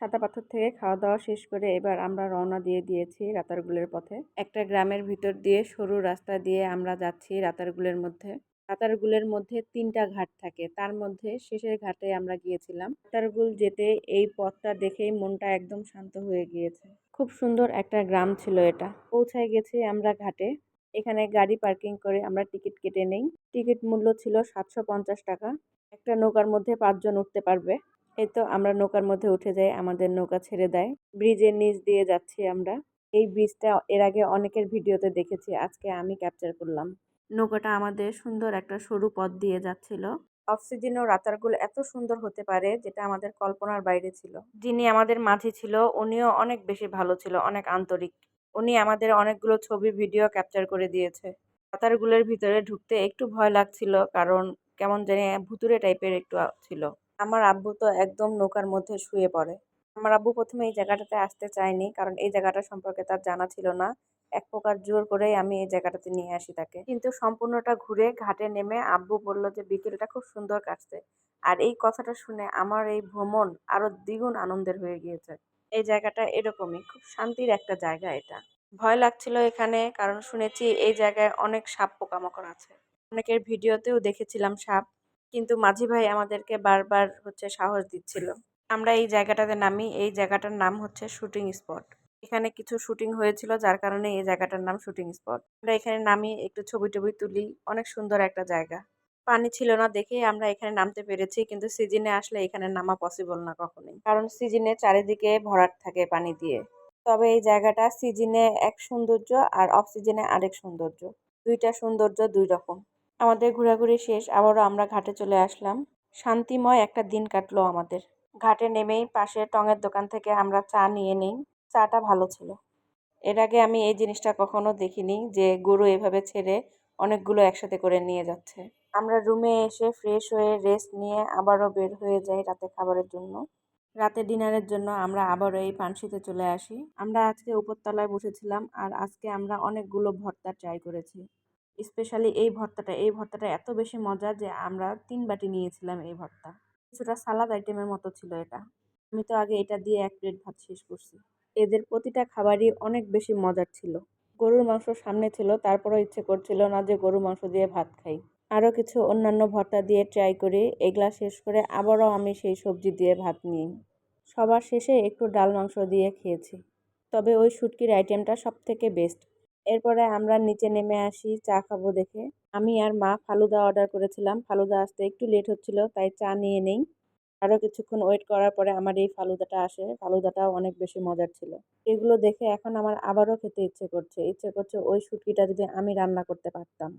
সাদা পাথর থেকে খাওয়া দাওয়া শেষ করে এবার আমরা রওনা দিয়ে দিয়েছি রাতারগুলের পথে। একটা গ্রামের ভিতর দিয়ে সরু রাস্তা দিয়ে আমরা যাচ্ছি রাতারগুলের মধ্যে। রাতারগুলের মধ্যে তিনটা ঘাট থাকে। তার মধ্যে শেষের ঘাটে আমরা গিয়েছিলাম। রাতারগুল যেতে এই পথটা দেখেই মনটা একদম শান্ত হয়ে গিয়েছে। খুব সুন্দর একটা গ্রাম ছিল এটা। পৌঁছায় গেছি আমরা ঘাটে। এখানে গাড়ি পার্কিং করে আমরা টিকিট কেটে নেই। টিকিট মূল্য ছিল সাতশো পঞ্চাশ টাকা। একটা নৌকার মধ্যে পাঁচজন উঠতে পারবে। এই তো আমরা নৌকার মধ্যে উঠে যাই, আমাদের নৌকা ছেড়ে দেয়। ব্রিজের নিচ দিয়ে যাচ্ছি আমরা। এই ব্রিজটা এর আগে অনেকের ভিডিওতে দেখেছি, আজকে আমি ক্যাপচার করলাম। নৌকাটা আমাদের সুন্দর একটা সরু পথ দিয়ে যাচ্ছিল। অক্সিজেন ও রাতারগুল এত সুন্দর হতে পারে, যেটা আমাদের কল্পনার বাইরে ছিল। যিনি আমাদের মাঝে ছিল, উনিও অনেক বেশি ভালো ছিল, অনেক আন্তরিক। উনি আমাদের অনেকগুলো ছবি ভিডিও ক্যাপচার করে দিয়েছে। রাতারগুলের ভিতরে ঢুকতে একটু ভয় লাগছিল, কারণ কেমন জানি ভুতুরে টাইপের একটু ছিল। আমার আব্বু তো একদম নৌকার মধ্যে শুয়ে পড়ে। আমার আব্বু প্রথমে এই জায়গাটাতে আসতে চায়নি, কারণ এই জায়গাটা সম্পর্কে তার জানা ছিল না। এক প্রকার জোর করেই আমি এই জায়গাটাতে নিয়ে আসি তাকে। কিন্তু সম্পূর্ণটা ঘুরে ঘাটে নেমে আব্বু বলল যে, বিকেলটা খুব সুন্দর কাটছে। আর এই কথাটা শুনে আমার এই ভ্রমণ আরও দ্বিগুণ আনন্দের হয়ে গিয়েছে। এই জায়গাটা এরকমই, খুব শান্তির একটা জায়গা এটা। ভয় লাগছিল এখানে, কারণ শুনেছি এই জায়গায় অনেক সাপ পোকামাকড় আছে। অনেকের ভিডিওতেও দেখেছিলাম সাপ। কিন্তু মাঝি ভাই আমাদেরকে বারবার হচ্ছে সাহস দিচ্ছিল। আমরা এই জায়গাটাতে নামি, এই জায়গাটার নাম হচ্ছে শুটিং স্পট। এখানে কিছু শুটিং হয়েছিল, যার কারণে এই জায়গাটার নাম শুটিং স্পট। আমরা এখানে নামি, একটু ছবি টবি তুলি, অনেক সুন্দর একটা জায়গা। পানি ছিল না দেখেই আমরা এখানে নামতে পেরেছি, কিন্তু সিজনে আসলে এখানে নামা পসিবল না কখনোই। কারণ সিজনে চারিদিকে ভরাট থাকে পানি দিয়ে। তবে এই জায়গাটা সিজনে এক সৌন্দর্য আর অফ সিজনে আরেক সৌন্দর্য। দুইটা সৌন্দর্য দুই রকম। আমাদের ঘোরাঘুরি শেষ, আবারও আমরা ঘাটে চলে আসলাম। শান্তিময় একটা দিন কাটলো আমাদের। ঘাটে নেমেই পাশে টঙের দোকান থেকে আমরা চা নিয়ে নিই। চাটা ভালো ছিল। এর আগে আমি এই জিনিসটা কখনো দেখিনি যে গরু এভাবে ছেড়ে অনেকগুলো একসাথে করে নিয়ে যাচ্ছে। আমরা রুমে এসে ফ্রেশ হয়ে রেস্ট নিয়ে আবারও বের হয়ে যাই রাতে খাবারের জন্য। রাতে ডিনারের জন্য আমরা আবারও এই পানশিতে চলে আসি। আমরা আজকে উপরতলায় বসেছিলাম আর আজকে আমরা অনেকগুলো ভর্তা ট্রাই করেছি। স্পেশালি এই ভর্তাটা এই ভর্তাটা এত বেশি মজা যে আমরা তিন বাটি নিয়েছিলাম এই ভর্তা। কিছুটা সালাদ আইটেমের মতো ছিল এটা। আমি তো আগে এটা দিয়ে এক প্লেট ভাত শেষ করছি। এদের প্রতিটা খাবারই অনেক বেশি মজার ছিল। গরুর মাংস সামনে ছিল, তারপরও ইচ্ছে করছিল না যে গরুর মাংস দিয়ে ভাত খাই। আরও কিছু অন্যান্য ভর্তা দিয়ে ট্রাই করি, এগুলা শেষ করে আবারও আমি সেই সবজি দিয়ে ভাত নিই। সবার শেষে একটু ডাল মাংস দিয়ে খেয়েছি। তবে ওই শুটকির আইটেমটা সব থেকে বেস্ট এরপরে আমরা নিচে নেমে আসি, চা খাব দেখে। আমি আর মা ফালুদা অর্ডার করেছিলাম। ফালুদা আসতে একটু লেট হচ্ছিল, তাই চা নিয়ে নেই। আরও কিছুক্ষণ ওয়েট করার পরে আমার এই ফালুদাটা আসে। ফালুদাটাও অনেক বেশি মজার ছিল। এগুলো দেখে এখন আমার আবারও খেতে ইচ্ছে করছে। ইচ্ছে করছে ওই শুটকিটা যদি আমি রান্না করতে পারতাম।